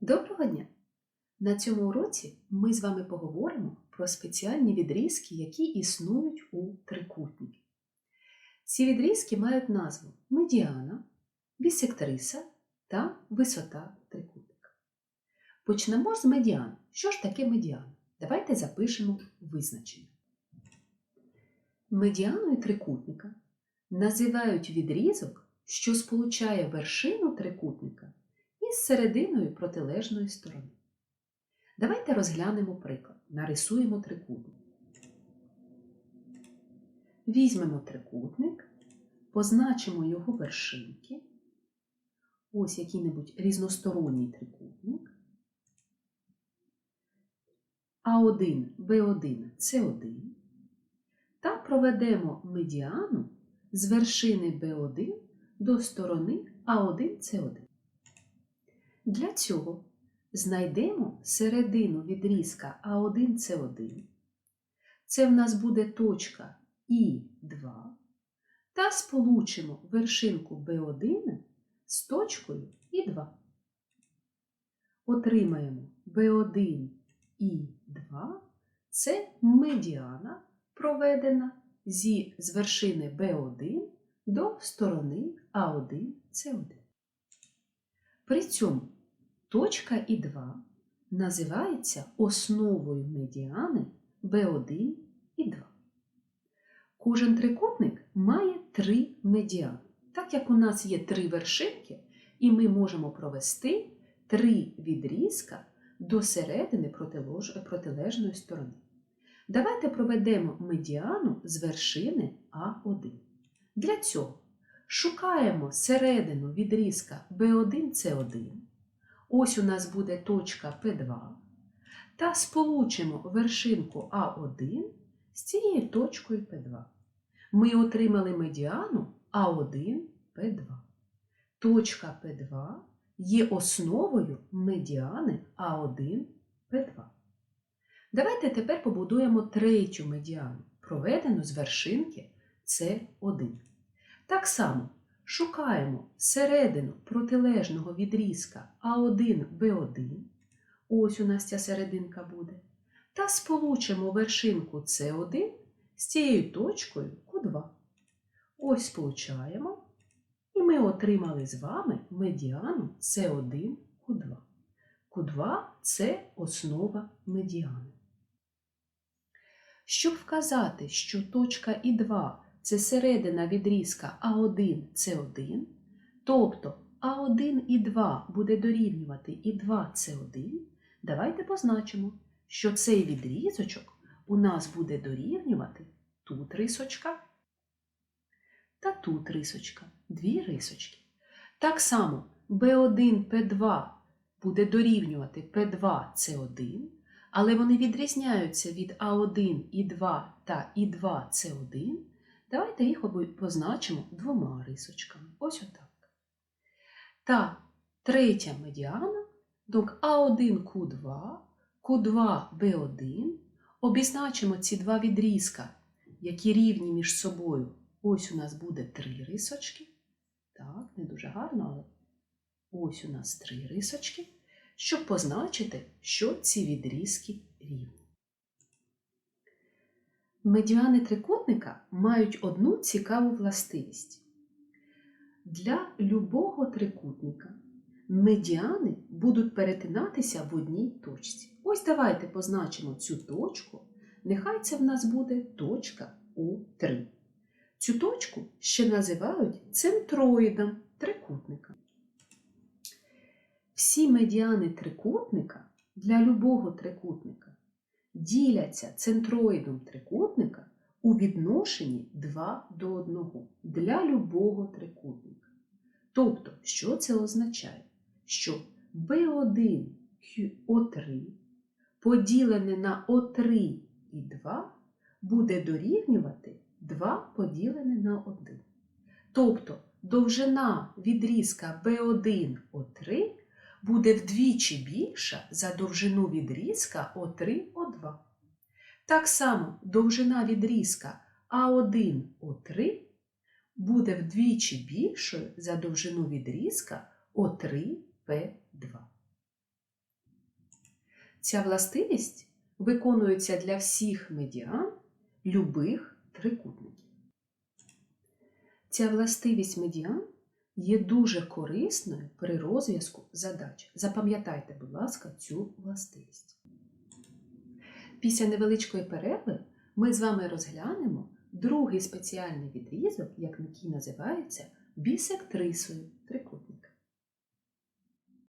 Доброго дня! На цьому уроці ми з вами поговоримо про спеціальні відрізки, які існують у трикутників. Ці відрізки мають назву медіана, бісектриса та висота трикутника. Почнемо з медіан. Що ж таке медіана? Давайте запишемо визначення. Медіаною трикутника називають відрізок, що сполучає вершину трикутника із серединою протилежної сторони. Давайте розглянемо приклад. Нарисуємо трикутник. Візьмемо трикутник, позначимо його вершинки. Ось який-небудь різносторонній трикутник. А1, Б1, С1. Та проведемо медіану з вершини Б1 до сторони А1, С1. Для цього знайдемо середину відрізка А1С1. Це в нас буде точка І2. Та сполучимо вершинку Б1 з точкою І2. Отримаємо Б1 і 2 це медіана, проведена зі з вершини Б1 до сторони А1С1. При цьому точка І2 називається основою медіани B1 і 2. Кожен трикутник має три медіани. Так як у нас є три вершинки, і ми можемо провести три відрізка до середини протилежної сторони. Давайте проведемо медіану з вершини А1. Для цього Шукаємо середину відрізка B1C1. Ось у нас буде точка P2. Та сполучимо вершинку А1 з цією точкою P2. Ми отримали медіану А1 P2. Точка P2 є основою медіани А1 P2. Давайте тепер побудуємо третю медіану, проведену з вершинки С1. Так само шукаємо середину протилежного відрізка А1Б1, ось у нас ця серединка буде, та сполучимо вершинку С1 з цією точкою Q2. Ось сполучаємо, і ми отримали з вами медіану С1 Q2. Q2 це основа медіани. Щоб вказати, що точка І2 це середина відрізка А1 С1, тобто А1 і 2 буде дорівнювати і 2 С1, давайте позначимо, що цей відрізочок у нас буде дорівнювати тут рисочка та тут рисочка, дві рисочки. Так само B1 P2 буде дорівнювати P2 С1, але вони відрізняються від А1 і 2 та і 2 С1. Давайте їх позначимо двома рисочками. Ось отак. Та третя медіана, donc А1Q2, Q2B1. Обізначимо ці два відрізка, які рівні між собою. Ось у нас буде три рисочки. Так, не дуже гарно, але ось у нас три рисочки, щоб позначити, що ці відрізки рівні. Медіани трикутника мають одну цікаву властивість. Для любого трикутника медіани будуть перетинатися в одній точці. Ось давайте позначимо цю точку. Нехай це в нас буде точка У3. Цю точку ще називають центроїдом трикутника. Всі медіани трикутника для любого трикутника діляться центроїдом трикутника у відношенні 2 до 1 для любого трикутника. Тобто, що це означає? Що B1 О3 поділене на О3 і 2 буде дорівнювати 2 поділене на 1. Тобто довжина відрізка B1 О3 буде вдвічі більша за довжину відрізка О3О2. Так само довжина відрізка А1О3 буде вдвічі більшою за довжину відрізка О3П2. Ця властивість виконується для всіх медіан любих трикутників. Ця властивість медіан є дуже корисною при розв'язку задач. Запам'ятайте, будь ласка, цю властивість. Після невеличкої перерви ми з вами розглянемо другий спеціальний відрізок, як який називається бісектрисою